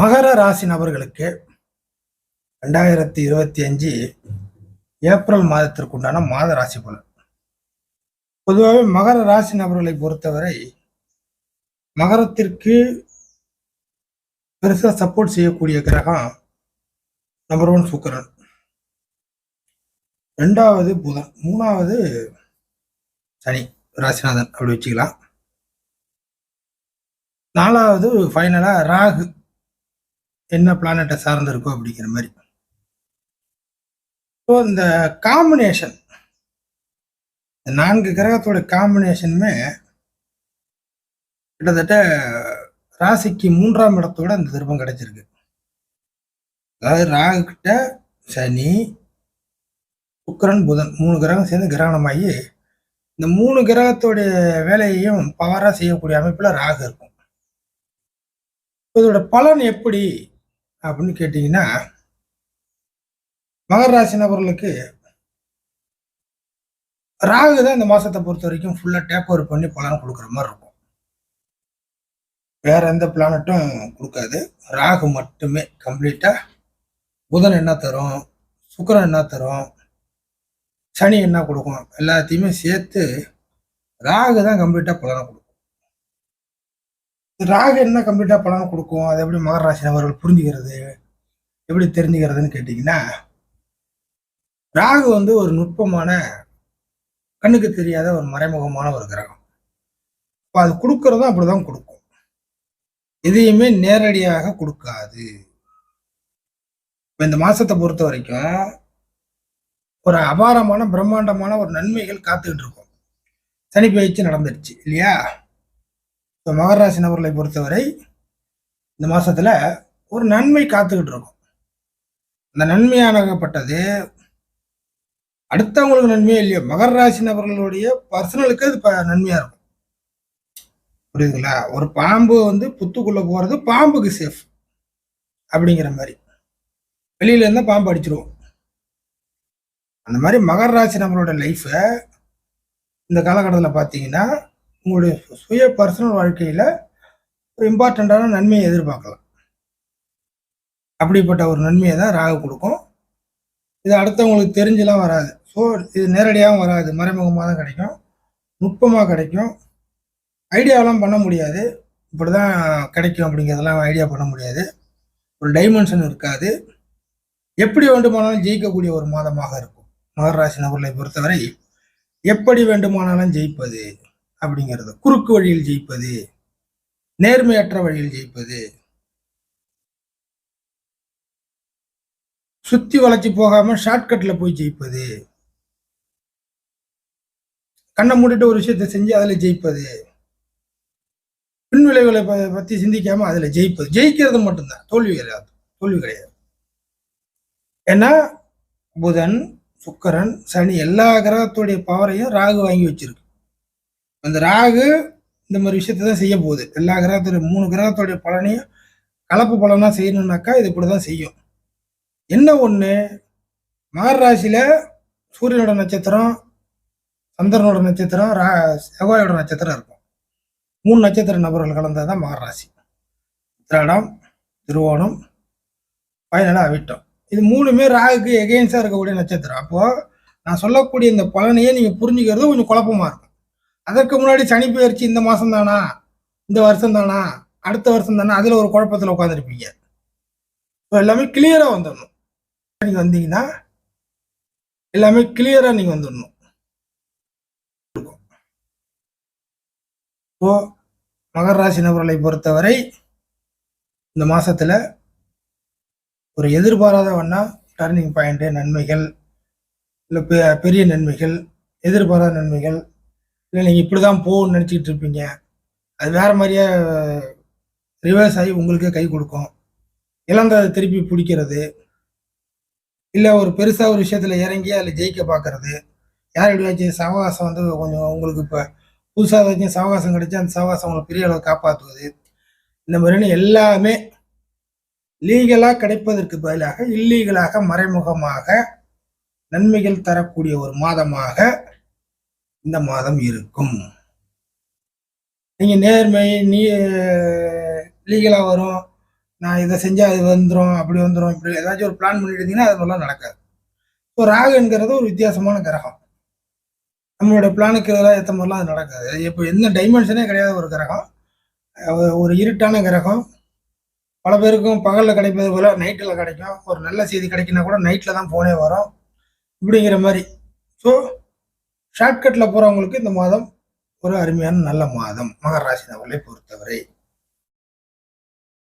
மகர ராசி நபர்களுக்கு ரெண்டாயிரத்தி இருபத்தி அஞ்சு ஏப்ரல் மாதத்திற்கு உண்டான மாத ராசி பலன். பொதுவாகவே மகர ராசி நபர்களை பொறுத்தவரை மகரத்திற்கு பெருசாக சப்போர்ட் செய்யக்கூடிய கிரகம் நம்பர் ஒன் சுக்கரன். ரெண்டாவது புதன் மூணாவது சனி ராசிநாதன் அப்படி வச்சுக்கலாம். நாலாவது ஃபைனலாக ராகு. என்ன பிளானட்டை சார்ந்திருக்கோ அப்படிங்கிற மாதிரி. ஸோ இந்த காம்பினேஷன் இந்த நான்கு கிரகத்தோட காம்பினேஷனுமே கிட்டத்தட்ட ராசிக்கு மூன்றாம் இடத்தோட அந்த திருப்பம் கிடைச்சிருக்கு. அதாவது ராகு கிட்ட சனி சுக்கரன் புதன் மூணு கிரகம் சேர்ந்து கிரகணமாகி இந்த மூணு கிரகத்தோடைய வேலையையும் பவராக செய்யக்கூடிய அமைப்பில் ராகு இருக்கும். இதோட பலன் எப்படி? அப்படின்னு கேட்டிங்கன்னா மகர ராசி நபர்களுக்கு ராகு தான் இந்த மாசத்தை பொறுத்த வரைக்கும் ஃபுல்லாக டேக் ஓவர் பண்ணி பலன் கொடுக்குற மாதிரி இருக்கும். வேற எந்த பிளானட்டும் கொடுக்காது. ராகு மட்டுமே கம்ப்ளீட்டா புதன் என்ன தரும் சுக்கரன் என்ன தரும் சனி என்ன கொடுக்கும் எல்லாத்தையுமே சேர்த்து ராகு தான் கம்ப்ளீட்டா பலனை கொடுக்கும். ராகு என்ன கம்ப்ளீட்டா பலன் கொடுக்கும்? அதை எப்படி மகர ராசி நபர்கள் புரிஞ்சுக்கிறது? எப்படி தெரிஞ்சுக்கிறதுன்னு கேட்டிங்கன்னா ராகு வந்து ஒரு நுட்பமான கண்ணுக்கு தெரியாத ஒரு மறைமுகமான ஒரு கிரகம். இப்போ அது கொடுக்கறதும் அப்படிதான் கொடுக்கும். எதையுமே நேரடியாக கொடுக்காது. இப்போ இந்த மாசத்தை பொறுத்த வரைக்கும் ஒரு அபாரமான பிரம்மாண்டமான ஒரு நன்மைகள் காத்துக்கிட்டு இருக்கும். சனி பயிற்சி நடந்துடுச்சு இல்லையா? இப்போ மகராசி நபர்களை பொறுத்தவரை இந்த மாதத்தில் ஒரு நன்மை காத்துக்கிட்டு இருக்கும் அந்த நன்மையானப்பட்டது அடுத்தவங்களுக்கு நன்மையே இல்லையோ மகர ராசி நபர்களுடைய பர்சனலுக்கு அது ப- நன்மையா இருக்கும். புரியுதுங்களா? ஒரு பாம்பு வந்து புத்துக்குள்ள போறது பாம்புக்கு சேஃப் அப்படிங்கிற மாதிரி. வெளியில இருந்தா பாம்பு அடிச்சிருவோம். அந்த மாதிரி மகர ராசி நபரோட லைஃப்பை இந்த காலகட்டத்தில் பார்த்தீங்கன்னா உங்களுடைய சுய பர்சனல் வாழ்க்கையில் ஒரு இம்பார்ட்டண்ட்டான நன்மையை எதிர்பார்க்கலாம். அப்படிப்பட்ட ஒரு நன்மையை தான் ராகு கொடுக்கும். இது அடுத்தவங்களுக்கு தெரிஞ்செல்லாம் வராது. ஸோ இது நேரடியாகவும் வராது. மறைமுகமாக தான் கிடைக்கும். நுட்பமாக கிடைக்கும். ஐடியாவெலாம் பண்ண முடியாது. இப்படி தான் கிடைக்கும் அப்படிங்கிறதெல்லாம் ஐடியா பண்ண முடியாது. ஒரு டைமென்ஷன் இருக்காது. எப்படி வேண்டுமானாலும் ஜெயிக்கக்கூடிய ஒரு மாதமாக இருக்கும். மகராசி நபர்களை பொறுத்தவரை எப்படி வேண்டுமானாலும் ஜெயிப்பது? அப்படிங்கிறது. குறுக்கு வழியில் ஜெயிப்பது நேர்மையற்ற வழியில் ஜெயிப்பது. சுத்தி வளைச்சு போகாம ஷார்ட்கட்ல போய் ஜெயிப்பது. கண்ணை மூடிட்டு ஒரு விஷயத்தை செஞ்சு அதுல ஜெயிப்பது. பின்விளைவுகளை விளைவுகளை பத்தி சிந்திக்காம அதுல ஜெயிப்பது. ஜெயிக்கிறது மட்டும்தான். தோல்வி கிடையாது. தோல்வி கிடையாது. ஏன்னா புதன் சுக்கரன் சனி எல்லா கிரகத்துடைய பவரையும் ராகு வாங்கி வச்சிருக்கு. அந்த ராகு இந்த மாதிரி விஷயத்தை தான் செய்ய போகுது. எல்லா கிரகத்துடைய மூணு கிரகத்துடைய பலனையும் கலப்பு பலனா செய்யணும்னாக்கா இது இப்படிதான் செய்யும். என்ன ஒண்ணு? மகர ராசியில சூரியனோட நட்சத்திரம் சந்திரனோட நட்சத்திரம் ரா செவ்வாயோட நட்சத்திரம் இருக்கும். மூணு நட்சத்திர நபர்கள் கலந்ததுதான் தான் ராசி. திராடம் திருவோணம் ஃபைனலாக அவிட்டம். இது மூணுமே ராகுக்கு எகெயின்ஸ்டாக இருக்கக்கூடிய நட்சத்திரம். அப்போ நான் சொல்லக்கூடிய இந்த பலனையே நீங்க புரிஞ்சுக்கிறது கொஞ்சம் குழப்பமா இருக்கும். அதற்கு முன்னாடி சனி பயிற்சி இந்த மாசம் தானா? இந்த வருஷம் தானா? அடுத்த வருஷம் தானா? அதுல ஒரு குழப்பத்துல உட்காந்துருப்பீங்க எல்லாமே கிளியரா வந்துடணும் நீங்க வந்தீங்கன்னா எல்லாமே கிளியரா நீங்க வந்துடணும் இப்போ மகர ராசி நபர்களை பொறுத்தவரை இந்த மாசத்துல ஒரு எதிர்பாராத வண்ணா டர்னிங் பாயிண்ட் நன்மைகள் இல்லை பெ- பெரிய நன்மைகள் எதிர்பாராத நன்மைகள் இல்லை நீங்கள் இப்படி தான் போகணும்னு நினச்சிக்கிட்டு இருப்பீங்க. அது வேறு மாதிரியே ரிவர்ஸ் ஆகி உங்களுக்கே கை கொடுக்கும். இழந்ததை திருப்பி பிடிக்கிறது. இல்லை ஒரு பெருசாக ஒரு விஷயத்தில் இறங்கி அதில் ஜெயிக்க பார்க்கறது யார் எப்படியாச்சும் சவகாசம் வந்து கொஞ்சம் உங்களுக்கு இப்போ புதுசாக ஏதாச்சும் சவகாசம் கிடைச்சா அந்த சவகாசம் உங்களை பெரிய அளவு காப்பாற்றுவது இந்த மாதிரியான எல்லாமே லீகலாக கிடைப்பதற்கு பதிலாக இல்லீகலாக மறைமுகமாக நன்மைகள் தரக்கூடிய ஒரு மாதமாக இந்த மாதம் இருக்கும். நீங்கள் நேர்மை நீ லீகலாக வரும். நான் இதை செஞ்சால் அது வந்துடும் அப்படி வந்துடும் இப்படி ஏதாச்சும் ஒரு பிளான் பண்ணிட்டு இருந்தீங்கன்னா அது மாதிரிலாம் நடக்காது. ஸோ ராகுங்கிறது ஒரு வித்தியாசமான கிரகம். நம்மளோட பிளானுக்கு இதெல்லாம் ஏற்ற மாதிரிலாம் அது நடக்காது. இப்போ எந்த டைமென்ஷனே கிடையாது ஒரு கிரகம். ஒரு இருட்டான கிரகம். பல பேருக்கும் பகலில் கிடைப்பது போல நைட்டில் கிடைக்கும். ஒரு நல்ல செய்தி கிடைக்குன்னா கூட நைட்டில் தான் ஃபோனே வரும். இப்படிங்கிற மாதிரி. ஸோ ஷார்ட்கட்டில் போகிறவங்களுக்கு இந்த மாதம் ஒரு அருமையான நல்ல மாதம். மகராசி நபர்களை பொறுத்தவரை.